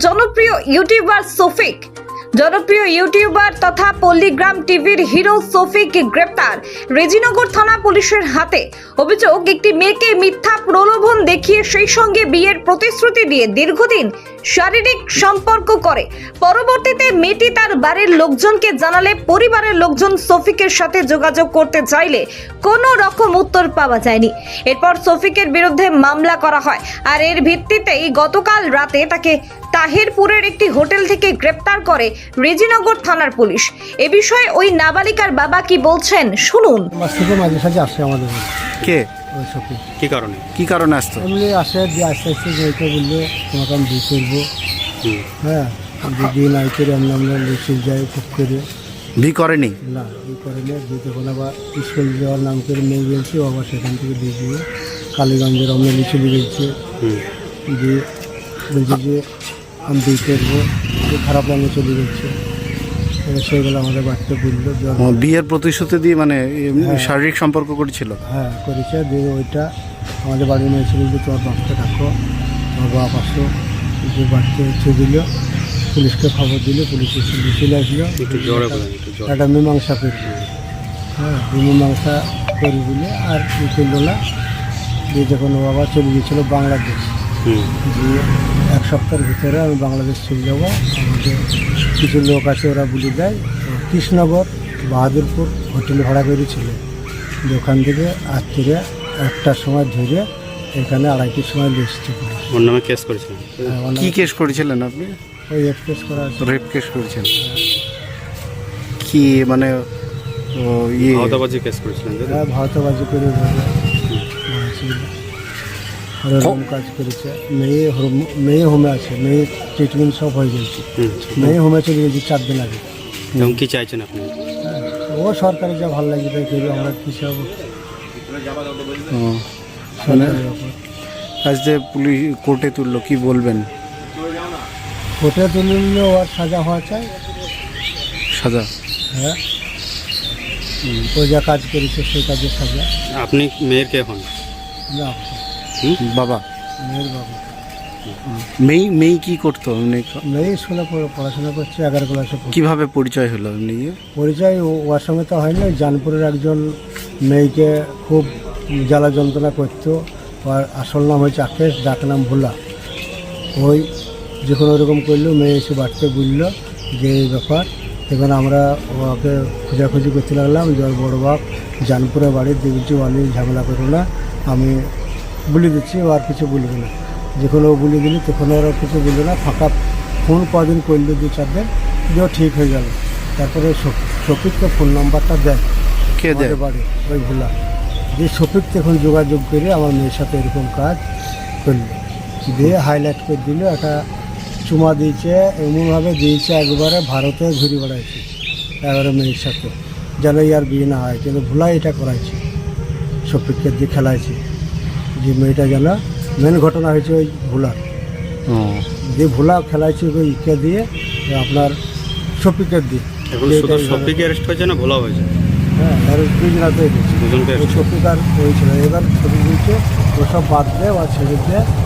জনপ্রিয় ইউটিউবার সফিক জনপ্রিয় ইউটিউবার তথা পল্লীগ্রাম টিভির হিরো সফিক গ্রেপ্তার। রেজিনগর থানা পুলিশের হাতে। অভিযোগ, একটি মেয়েকে মিথ্যা প্রলোভন দেখিয়ে সেই সঙ্গে বিয়ের প্রতিশ্রুতি দিয়ে দীর্ঘদিন শারীরিক সম্পর্ক করে। পরবর্তীতে মেয়েটি তার বাড়ির লোকজনকে জানালে পরিবারের লোকজন সফিকের সাথে যোগাযোগ করতে চাইলে কোনো রকম উত্তর পাওয়া যায়নি। এরপর সফিকের বিরুদ্ধে মামলা করা হয়। আর এর ভিত্তিতেই গতকাল রাতে তাকে তাহিরপুরের একটি হোটেল থেকে গ্রেপ্তার করে রেজিনগর থানার পুলিশ। এ বিষয়ে ওই নাবালিকার বাবা কি বলছেন শুনুন। মাস থেকে মাঝে সাঝে আসে আমাদের বাড়ি, কে? ওই কি কারণে? কি কারণে আসতো? এমনি আসে দিয়ে আস্তে আস্তে যেতে বলল তোমাকে আমি বিয়ে করব। হুম। হ্যাঁ যদি নাই করে আমরা আমরা লিখে যাই খুব করে। করেনি? না এই করে নিয়ে দিয়ে তখন আবার স্কুল যাওয়ার নাম করে মেয়ে গেছি ও আবার সেখান থেকে দিয়ে দিয়ে কালীগঞ্জের আমরা লিচে গেছে। হুম। দিয়ে বলছে যে আমি বিয়ে করব খারাপ লাগে চলে যাচ্ছে। এবার সেগুলো আমাদের বাড়িতে বলল বিয়ের প্রতিশ্রুতি দিয়ে মানে হ্যাঁ। শারীরিক সম্পর্ক করেছিল? হ্যাঁ করেছে। দিয়ে ওইটা আমাদের বাড়ি মেয়ে ছিল যে তোমার বাপকে ডাকো তোমার বাপ আসো যে বাড়িতে হচ্ছে দিল পুলিশকে খবর দিল পুলিশ এসে নিয়ে চলে আসলো। একটু জোরে বলেন একটু জোরে একটা মীমাংসা করল হ্যাঁ মীমাংসা করে দিলে আর করল না দিয়ে যখন আবার চলে গিয়েছিল বাংলাদেশ। হুম দিয়ে এক সপ্তাহের ভিতরে আমি বাংলাদেশ চলে যাব। আমাদের কিছু লোক আছে ওরা বলে দেয় তো কৃষ্ণনগর বাহাদুরপুর হোটেল ভাড়া করেছিল ওখান থেকে রাত্রিরে একটার সময় ধরে এখানে আড়াইটির সময় পুলিশ। ওর নামে কেস করেছিলেন? হ্যাঁ, কি কেস করেছিলেন আপনি? ওই এক্সপ্রেস করা আছে। রেপ কেস করেছেন কি মানে ও ইয়ে? আওতাবাজি কেস করেছিলেন? হ্যাঁ ভারতবাজি করে হরম কাজ করেছে। মেয়ে হরম- মেয়ে হোমে আছে মেয়ে ট্রিটমেন্ট সব হয়ে গেছে। হুম। মেয়ে হোমে চলে গেছে চার দিন আগে। এবং কি চাইছেন আপনি? হ্যাঁ, ও সরকারি যা ভালো লাগে তাই করবে আমরা কী সব ও, সরকারের ব্যাপার। আজ যে পুলিশ কোর্টে তুললো কি বলবেন? কোর্টে তুলে নিলে ওর সাজা হওয়া চাই। সাজা? হ্যাঁ। ও যা কাজ করেছে সেই কাজের সাজা। আপনি মেয়ের কে হন? না। বাবা। মেয়ের বাবু। মেয়ে মেয়ে কি করতো? এমনি মেয়ে স্কুলে পড়াশোনা করছে এগারো ক্লাসে কীভাবে পরিচয় হলো এমনি? পরিচয় ওর সঙ্গে তো হয়নি জানপুরের একজন মেয়েকে খুব জ্বালা যন্ত্রণা করতো। ওর আসল নাম হয়েছে আকেশ ডাক নাম ভোলা। ওই যখন ওরকম করল মেয়ে এসে বাড়িতে বলল যে এই ব্যাপার। তখন আমরা ওকে খোঁজাখুঁজি করতে লাগলাম যে ওর বড় বাপ জানপুরে বাড়ির দেখছি অনেক ঝামেলা করো না আমি বলে দিচ্ছি ও আর কিছু বলবে না। যখন ও বলে দিলি তখন ওরা কিছু বলল না। ফাঁকা ফোন কদিন করল দু চার দিন যে ঠিক হয়ে গেল। তারপরে শফিককে ফোন নাম্বারটা দেয়। কে দেয়? বাড়ি ওই ভোলা। যে শফিক তখন যোগাযোগ করে আমার মেয়ের সাথে এরকম কাজ করল। দিয়ে হাইলাইট করে দিল একটা চুমা দিয়েছে এমনভাবে দিয়েছে একবারে ভারতে ঘুরে বেড়াইছে এবারে মেয়ের সাথে। যেন ইয়ার বিয়ে না হয় কিন্তু ভোলা এটা করাইছে শফিককে দিয়ে খেলাইছে। যে মেয়েটা গেল মেন ঘটনা হয়েছে ওই ভোলা। যে ভোলা খেলাইছে ওই ইকে দিয়ে আপনার শফিকের দিয়ে। অ্যারেস্ট হয়েছে। না ভোলা হয়েছে? হ্যাঁ আর দুজনকে ওই শফিক আর এবার ছবি দিয়েছে ওসব বাদ দিয়ে বা ছেড়ে দিয়ে